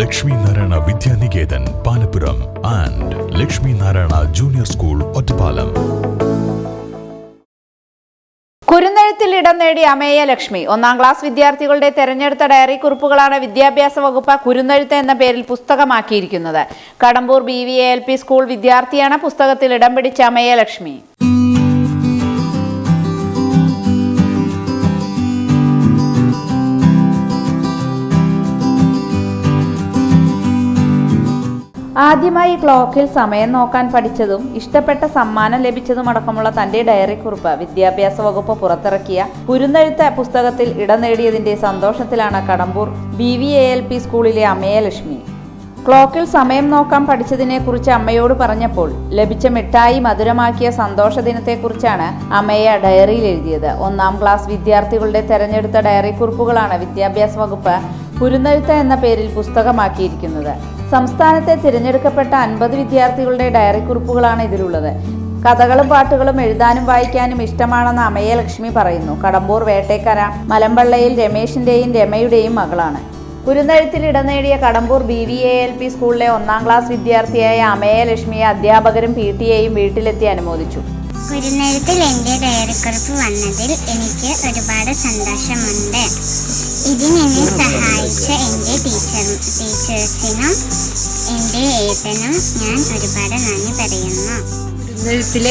Lakshmi Narayana Vidyaniketan Palappuram and Lakshmi Narayana junior school Ottapalam. കുരുന്നെഴുത്തിൽ ഇടം നേടി അമേയ ലക്ഷ്മി ഒന്നാം class വിദ്യാർത്ഥികളുടെ തെരഞ്ഞെടുത്ത ഡയറി കുറിപ്പുകളാണ് വിദ്യാഭ്യാസ വകുപ്പ് കുരുന്നെഴുത്ത് എന്ന പേരിൽ പുസ്തകമാക്കിയിരിക്കുന്നത്. Kadambur B V A L P school വിദ്യാർത്ഥിയാണ് പുസ്തകത്തിൽ ഇടം പിടിച്ച അമേയ ലക്ഷ്മി. ആദ്യമായി ക്ലോക്കിൽ സമയം നോക്കാൻ പഠിച്ചതും ഇഷ്ടപ്പെട്ട സമ്മാനം ലഭിച്ചതും അടക്കമുള്ള തന്റെ ഡയറി കുറിപ്പ് വിദ്യാഭ്യാസ വകുപ്പ് പുറത്തിറക്കിയ കുരുന്നെഴുത്ത് പുസ്തകത്തിൽ ഇടം നേടിയതിന്റെ സന്തോഷത്തിലാണ് Kadambur B V A L P സ്കൂളിലെ അമ്മയലക്ഷ്മി ക്ലോക്കിൽ സമയം നോക്കാൻ പഠിച്ചതിനെ കുറിച്ച് അമ്മയോട് പറഞ്ഞപ്പോൾ ലഭിച്ച മിഠായി മധുരമാക്കിയ സന്തോഷ ദിനത്തെക്കുറിച്ചാണ് അമ്മയെ ഡയറിയിൽ എഴുതിയത്. ഒന്നാം ക്ലാസ് വിദ്യാർത്ഥികളുടെ തെരഞ്ഞെടുത്ത ഡയറി കുറിപ്പുകളാണ് വിദ്യാഭ്യാസ വകുപ്പ് കുരുന്നെഴുത്ത് എന്ന പേരിൽ പുസ്തകമാക്കിയിരിക്കുന്നത്. സംസ്ഥാനത്തെ തിരഞ്ഞെടുക്കപ്പെട്ട അൻപത് വിദ്യാർത്ഥികളുടെ ഡയറി കുറിപ്പുകളാണ് ഇതിലുള്ളത്. കഥകളും പാട്ടുകളും എഴുതാനും വായിക്കാനും ഇഷ്ടമാണെന്ന് അമയ ലക്ഷ്മി പറയുന്നു. കടമ്പൂർ വേട്ടേക്കര മലമ്പള്ളയിൽ രമേശിന്റെയും രമയുടെയും മകളാണ്. കുരുന്നെഴുത്തിൽ ഇടം നേടിയ Kadambur B V A L P സ്കൂളിലെ ഒന്നാം ക്ലാസ് വിദ്യാർത്ഥിയായ അമയ ലക്ഷ്മിയെ അധ്യാപകരും പി ടി എയും വീട്ടിലെത്തി അനുമോദിച്ചു. കുരുന്നെഴുത്തിൽ എന്റെ ഡയറിക്കുറിപ്പ് വന്നതിൽ എനിക്ക് ഒരുപാട് സന്തോഷമുണ്ട്. ഇതിനെന്നെ സഹായിച്ച എന്റെ ഞാൻ ഒരുപാട് നന്ദി പറയുന്നു.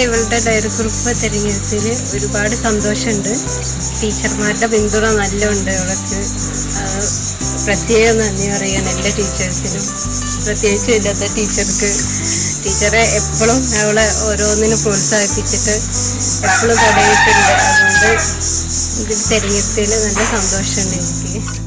ഇവളുടെ ഡയറി കുറിപ്പ് തിരഞ്ഞെടുത്തിൽ ഒരുപാട് സന്തോഷമുണ്ട്. ടീച്ചർമാരുടെ പിന്തുണ നല്ലുണ്ട് ആ, പ്രത്യേകം നന്ദി പറയാൻ എല്ലാ ടീച്ചേഴ്സിനും. പ്രത്യേകിച്ച് ഇല്ലാത്ത ടീച്ചർക്ക്. ടീച്ചറെ എപ്പോഴും അവളെ ഓരോന്നിനും പ്രോത്സാഹിപ്പിച്ചിട്ട് എപ്പോഴും തുടങ്ങിയിട്ടുണ്ട്. അതുകൊണ്ട് ഇത് തിരഞ്ഞെടുത്തതിൽ നല്ല സന്തോഷമുണ്ട് എനിക്ക്.